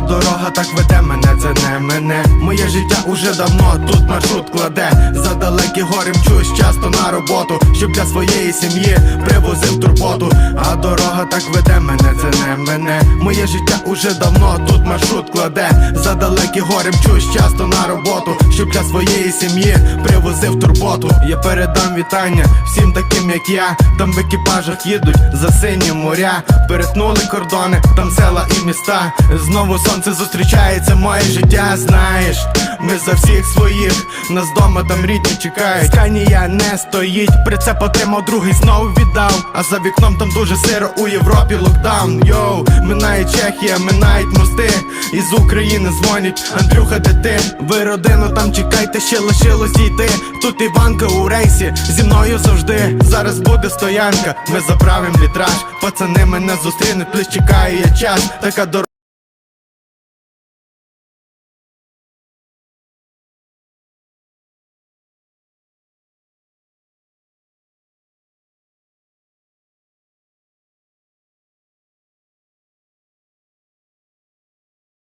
Дорога так веде мене, це не мене. Моє життя уже давно тут маршрут кладе. За далекі гори мчусь часто на роботу, щоб для своєї сім'ї привозив турботу. А дорога так веде мене, це не мене. Моє життя уже давно тут маршрут кладе. За далекі гори мчусь часто на роботу, щоб для своєї сім'ї привозив турботу. Я передам вітання всім таким, як я. Там в екіпажах їдуть за сині моря. Перетнули кордони, там села і міста. Знову сонце зустрічається, моє життя, знаєш. Ми за всіх своїх, нас дома там рідні чекають. Сканія не стоїть, прицеп отримав, другий знову віддав. А за вікном там дуже сиро у Європі локдаун. Йоу, минає Чехія, минають мости. Із України дзвонять, Андрюха, де ти? Ви родину там чекайте, ще лишилось дійти. Тут Іванка у рейсі, зі мною завжди. Зараз буде стоянка, ми заправим літраж. Пацани мене зустрінуть, плюс чекає час. Така дорога.